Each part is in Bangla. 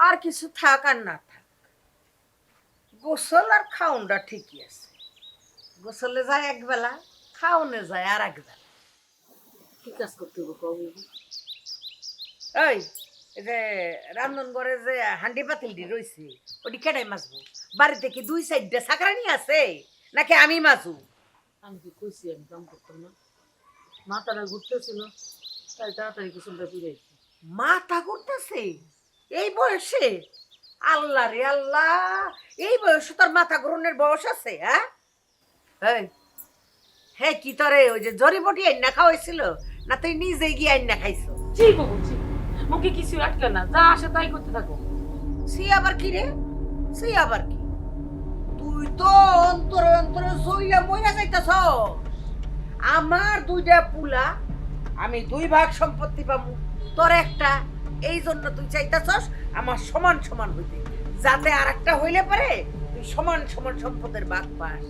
আর কিছু থাক আর না থাক। গোসল আর খাউনটা ঠিকই আছে। গোসলে যায় একবেলা খাওনে যায় আর একবেলা কি কাজ করতে হবে কবে এই এই যে রান্ধনঘরে যে হান্ডি পাতিলটি রয়েছে ওটি কেডাই মাছবো বাড়িতে কি দুই সাইডটা সাকরানি আছে নাকি আমি মাছু আমি কি কইছি আমি কাম করতাম না। মাথাটা ঘুরতেছিল তাই তাড়াতাড়ি কুসুমটা ফিরেছি মাথা করতেছে এই বয়সে? আল্লাহ রে আল্লাহ এই বয়সে তোর মাথা গ্রহণের বয়স আছে হ্যাঁ? হ্যাঁ কি তোরে ওই যে জড়িবটি আইনা খাওয়াইছিল না তুই নিজে গিয়ে আইনা খাইছো? ঠিক বলছি মুখে কিছু আটকে না যা আসে তাই করতে থাকো। সে আবার কি রে? সে আবার কি? তুই তো অন্তরে অন্তরে জইলা মইরা যাইতাছ আমার দুইটা পুলা আমি দুই ভাগ সম্পত্তি পাবো তোর একটা এই জন্য তুই চাইতাছস আমার সমান সমান হইতে। যাতে আর একটা হইলে পারে তুই সমান সমান সম্পদের ভাগ পাস।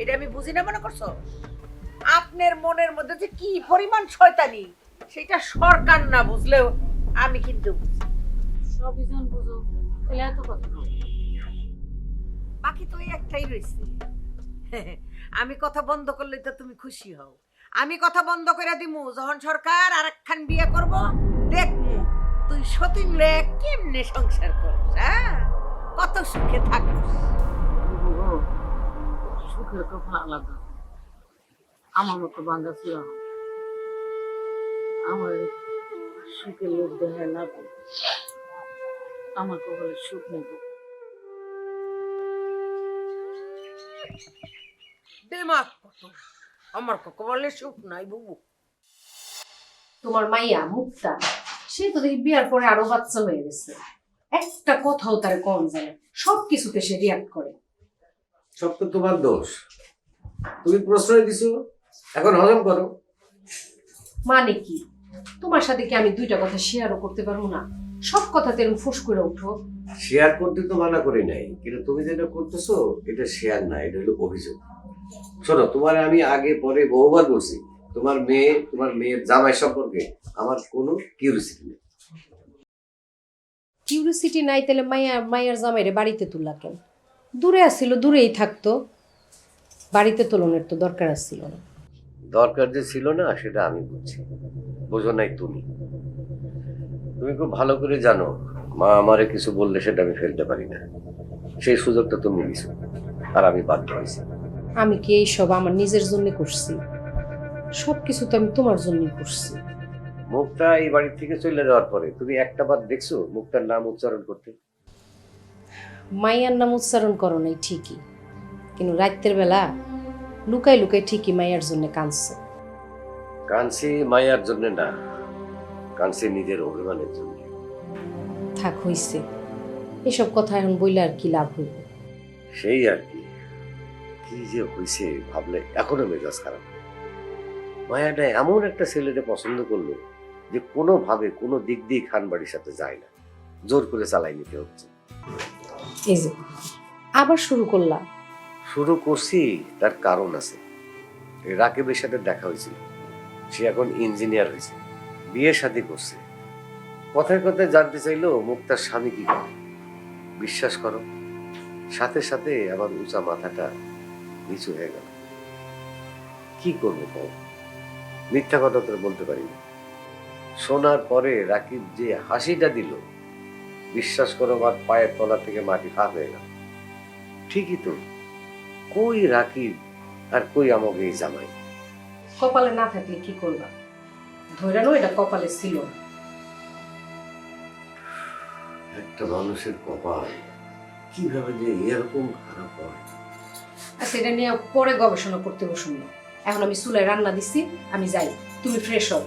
এটা আমি বুঝি না মনে করছ আপনার মনের মধ্যে যে কি পরিমাণ শয়তানি সেটা সরকার না বুঝলেও আমি কিন্তু বুঝি। সবই জন বুঝো তাহলে এত কথা বাকি তো এই একটাই রয়েছে আমি কথা বন্ধ করলে তো তুমি খুশি হও। আমি কথা বন্ধ করে দিমু যখন সরকার আর একখান বিয়ে করব তুই সতীন লে কেমনে সংসার করিস হ্যাঁ কত সুখে থাকিস। সুখের কথা আলাদা। আমার মতো বান্ধা ছিল আমার সুখের লোক দেখায় লাভ। আমার কপালে সুখ গো। দেমাক কত? আমার কত বলে সুখ নাই বুবু তোমার মাইয়া মুক্তা। সে তো দেখি বিয়ার পরে আরও বাচ্চা হয়ে গেছে। একটা কথাও তার কম জানে সব কিছুতে সে রিয়াক্ট করে। সব তো তোমার দোষ। তুমি প্রশ্রয় দিছো এখন হজম করো। মানে কি? তোমার সাথে কি আমি দুইটা কথা শেয়ারও করতে পারব না? সব কথাতে এরকম ফুস করে উঠো। শেয়ার করতে তো মানা করি নাই কিন্তু তুমি যেটা করতেছো এটা শেয়ার না এটা হলো অভিযোগ। শোনো তোমার আমি আগে পরে বহুবার বলছি তোমার মেয়ে তোমার মেয়ের জামাই সম্পর্কে আমার কোনো কিউরিসিটি নেই। কিউরিসিটি নাই তাহলে মাইয়া মাইয়ার জামাইরে বাড়িতে তুললা কেন? দূরে আসছিল দূরেই থাকতো। বাড়িতে তোলনের তো দরকার আসছিল না। দরকার যে ছিল না সেটা আমি বুঝছি। বোঝো নাই তুমি। তুমি খুব ভালো করে জানো মা আমারে কিছু বললে সেটা আমি ফেলতে পারি না। সেই সুযোগটা তুমি দিছো আর আমি বাধ্য হয়েছি। আমি কি এই সব আমার নিজের জন্য করছি? সব কিছু তো আমি তোমার জন্যই করছি। মুখটা এই বাড়ি থেকে চলে যাওয়ার পরে তুমি একটা বার দেখছ মুখটার নাম উচ্চারণ করতে? মাইয়ার নাম উচ্চারণ করো নাই ঠিকই কিন্তু রাত্রের বেলা লুকাই লুকাই ঠিকই মাইয়ার জন্য কাঁদছে। কানসি মায়ার জন্য না কানসি নিজের অভিমানের জন্য। থাক হইছে। এসব কথা এখন বইলে আর কি লাভ হইব? সেই আর কি। কি যে হয়েছে ভাবলে এখনও মেজাজ খারাপ। মায়াটা এমন একটা ছেলেকে পছন্দ করল যে কোনোভাবে কোনো দিক দিয়ে খান বাড়ির সাথে যায় না। জোর করে চালাই নিতে হচ্ছে। এই যে আবার শুরু করলা। শুরু করছি তার কারণ আছে। রাকিবের সাথে দেখা হয়েছিল। সে এখন ইঞ্জিনিয়ার হয়েছে। বিয়ে শাদী করছে। কথায় কথায় জানতে চাইলো মুক্তার স্বামী কি করে? বিশ্বাস করো। সাথে সাথে আমার উঁচা মাথাটা নিচু হয়ে গেল। কি করব কও মিথ্যা কথা তো বলতে পারি না শোনার পরে রাকিব যে হাসিটা দিল বিশ্বাস করো আমার পায়ের তলা থেকে মাটি ফাঁক হয়ে গেল। ঠিকই তো কই রাকিব আর কই আমাকে এই জামাই? কপালে না থাকলে কি করবা? ধৈরানো এটা কপালে ছিল একটা মানুষের কপাল কীভাবে যে এরকম খারাপ হয়? আচ্ছা এটা নিয়ে পরে গবেষণা করতে বসুন না। এখন আমি চুলায় রান্না দিচ্ছি আমি যাই। তুমি ফ্রেশ হও।